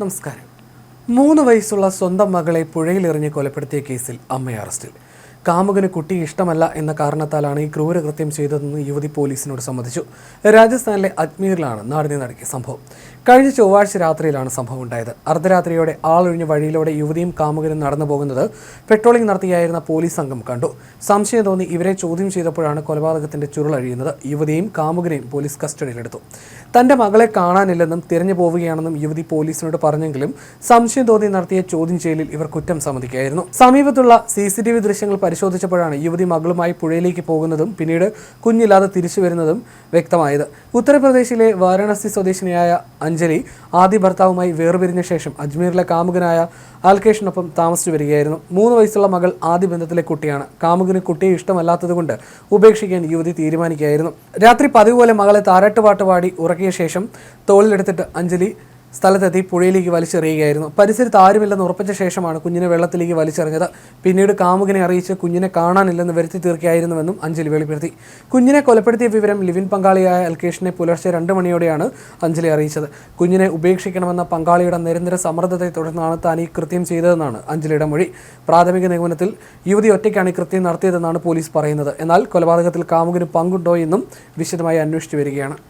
നമസ്കാരം. മൂന്ന് വയസ്സുള്ള സ്വന്തം മകളെ പുഴയിലെറിഞ്ഞ് കൊലപ്പെടുത്തിയ കേസിൽ അമ്മ അറസ്റ്റിൽ. കാമുകന് കുട്ടി ഇഷ്ടമല്ല എന്ന കാരണത്താലാണ് ഈ ക്രൂരകൃത്യം ചെയ്തതെന്ന് യുവതി പോലീസിനോട് സമ്മതിച്ചു. രാജസ്ഥാനിലെ അജ്മീറിലാണ് നാടിനെ നടക്കിയ സംഭവം. കഴിഞ്ഞ ചൊവ്വാഴ്ച രാത്രിയിലാണ് സംഭവം ഉണ്ടായത്. അർദ്ധരാത്രിയോടെ ആളൊഴിഞ്ഞ വഴിയിലൂടെ യുവതിയും കാമുകനും നടന്നു പോകുന്നത് പെട്രോളിംഗ് നടത്തിയായിരുന്ന പോലീസ് സംഘം കണ്ടു. സംശയം തോന്നി ഇവരെ ചോദ്യം ചെയ്തപ്പോഴാണ് കൊലപാതകത്തിന്റെ ചുരുളഴിയുന്നത് യുവതിയും കാമുകനെയും പോലീസ് കസ്റ്റഡിയിലെടുത്തു. തന്റെ മകളെ കാണാനില്ലെന്നും തിരഞ്ഞു പോവുകയാണെന്നും യുവതി പോലീസിനോട് പറഞ്ഞെങ്കിലും സംശയം തോന്നി നടത്തിയ ചോദ്യം ചെയ്യലിൽ ഇവർ കുറ്റം സമ്മതിക്കുകയായിരുന്നു. സമീപത്തുള്ള സി സി ടി വി ദൃശ്യങ്ങൾ പരിശോധിച്ചപ്പോഴാണ് യുവതി മകളുമായി പുഴയിലേക്ക് പോകുന്നതും പിന്നീട് കുഞ്ഞില്ലാതെ തിരിച്ചു വരുന്നതും വ്യക്തമായത്. ഉത്തർപ്രദേശിലെ വാരാണസി സ്വദേശിനിയായ അഞ്ജലി ആദ്യ ഭർത്താവുമായി വേർപിരിഞ്ഞ ശേഷം അജ്മീറിലെ കാമുകനായ അൽകേഷിനൊപ്പം താമസിച്ചു വരികയായിരുന്നു. മൂന്ന് വയസ്സുള്ള മകൾ ആദ്യ ബന്ധത്തിലെ കുട്ടിയാണ്. കാമുകന് കുട്ടിയെ ഇഷ്ടമല്ലാത്തതുകൊണ്ട് ഉപേക്ഷിക്കാൻ യുവതി തീരുമാനിക്കുകയായിരുന്നു. രാത്രി പതിവ് പോലെ മകളെ താരാട്ടുപാട്ട് പാടി ഉറക്കിയ ശേഷം തോളിലെടുത്തിട്ട് അഞ്ജലി സ്ഥലത്തെത്തി പുഴയിലേക്ക് വലിച്ചെറിയുകയായിരുന്നു. പരിസരത്ത് ആരുമില്ലെന്ന് ഉറപ്പിച്ച ശേഷമാണ് കുഞ്ഞിനെ വെള്ളത്തിലേക്ക് വലിച്ചെറിഞ്ഞത്. പിന്നീട് കാമുകനെ അറിയിച്ച് കുഞ്ഞിനെ കാണാനില്ലെന്ന് വരുത്തി തീർക്കുകയായിരുന്നുവെന്നും അഞ്ജലി വെളിപ്പെടുത്തി. കുഞ്ഞിനെ കൊലപ്പെടുത്തിയ വിവരം ലിവിൻ പങ്കാളിയായ അൽകേഷിനെ പുലർച്ചെ രണ്ട് മണിയോടെയാണ് അഞ്ജലി അറിയിച്ചത്. കുഞ്ഞിനെ ഉപേക്ഷിക്കണമെന്ന പങ്കാളിയുടെ നിരന്തര സമ്മർദ്ദത്തെ തുടർന്നാണ് താൻ ഈ കൃത്യം ചെയ്തതെന്നാണ് അഞ്ജലിയുടെ മൊഴി. പ്രാഥമിക നിഗമനത്തിൽ യുവതി ഒറ്റയ്ക്കാണ് ഈ കൃത്യം നടത്തിയതെന്നാണ് പോലീസ് പറയുന്നത്. എന്നാൽ കൊലപാതകത്തിൽ കാമുകന് പങ്കുണ്ടോ എന്നും വിശദമായി അന്വേഷിച്ചു വരികയാണ്.